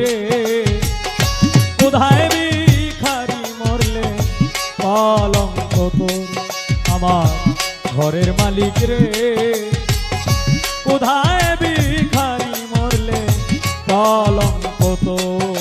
রে। কোথায় ভিখারি মরলে কলঙ্ক তোর আমার ঘরের মালিক রে। কোথায় ভিখারি মরলে কলঙ্ক তোর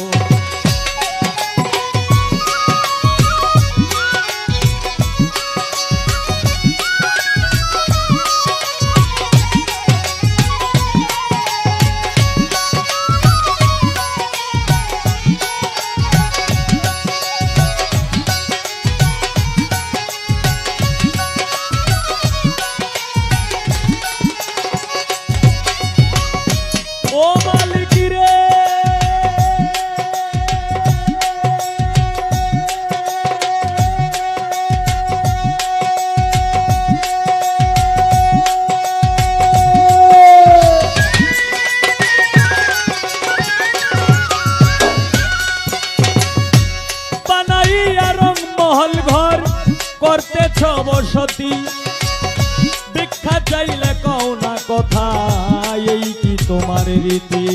মহল ঘর করতেছ বসতি। ভিক্ষা চাইলে কও না কথা, এই কি তোমার রীতি?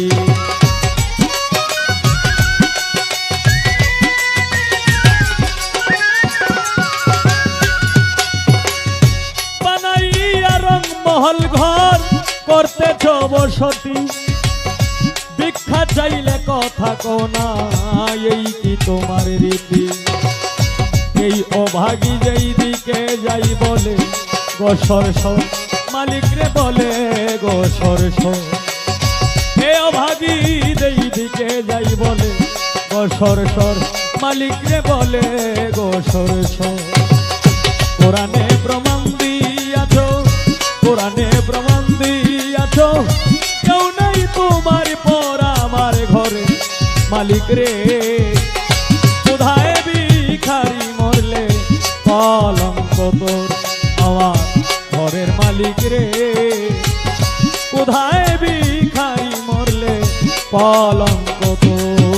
মহল ঘর করতেছ বসতি। ভিক্ষা চাইলে কথা কও না, এই কি তোমার রীতি? এই অভাগী যেই দিকে যাই বলে, গো সরস মালিক রে বলে, গো সরস এ অভাগী যেই দিকে যাই বলে, গো সরসর মালিক রে বলে, গো সরস কোরআনে প্রমাণ দিয়াছ, কোরআনে প্রমাণ দিয়াছ, কেউ নাই তোমার পর আমার ঘরে, মালিক রে কলঙ্ক তোর আমার ঘরের মালিক রে। কোথায় ভিখারি মরলে কলঙ্ক তোর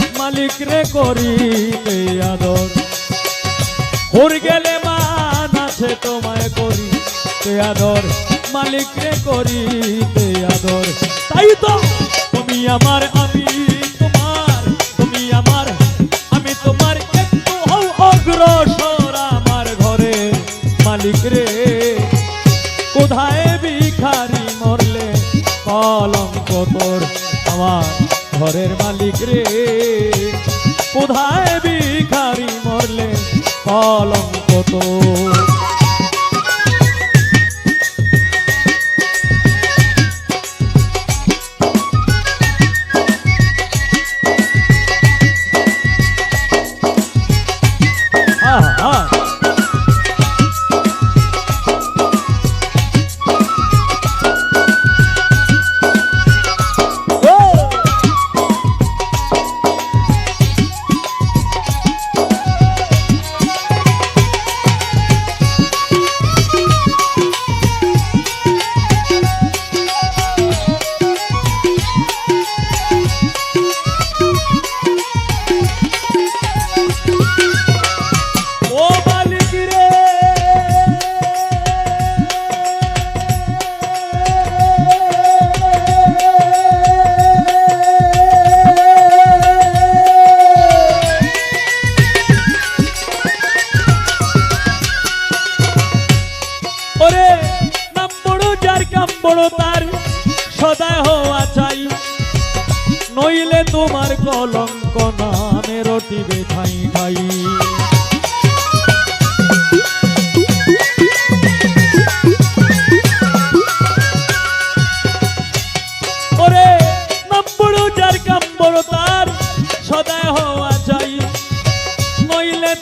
মালিক রে করি আদর। ওর গেলে মান আছে তোমায় করি তে আদর। মালিক রে করি তে আদর। তাই তো তুমি আমার, আমি তোমার, তুমি আমার, আমি তোমার একটু হও অগ্রসর আমার ঘরে। মালিক রে, কোথায় ভিখারি মরলে কলঙ্ক তোর আমার? ঘরের মালিক রে। কোথায় ভিখারি মরলে কলঙ্ক তোর? নম্বরতার সদা হওয়া চাই। নইলে তোমার কলঙ্ক নামে রটিবে ঠাই ঠাই।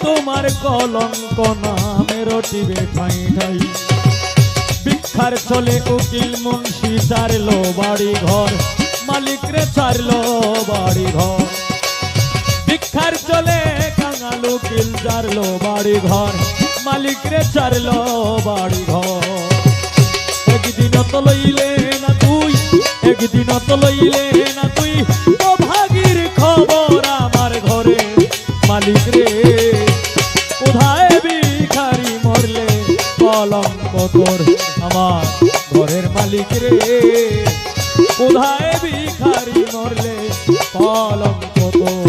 তোমার কলঙ্ক নামে রটিবে ঠাই ঠাই। ভিক্ষার চলে উকিল মুন্সি চারলো বাড়ি ঘর। মালিক রে চারলো বাড়ি ঘর। ভিক্ষার চলে কাঙাল উকিল চারলো বাড়ি ঘর। মালিক রে চারলো বাড়ি ঘর। একদিন তো লইলে না তুই একদিন তো লইলে না তুই। রে। কোথায় ভিখারি মরলে কলঙ্ক তোর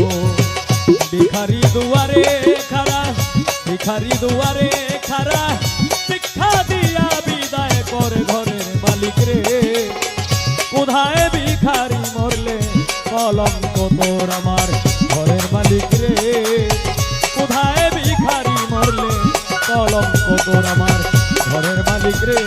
ভিখারি দুয়ারে খারা ভিখারি দুয়ারে খারা শিক্ষা দিয়া বিদায় করে ঘরের মালিক রে। কোথায় ভিখারি মরলে কলঙ্ক তোর আমার ঘরের মালিক রে? কোথায় ভিখারি মরলে কলঙ্ক তোর আমার ঘরের মালিক রে?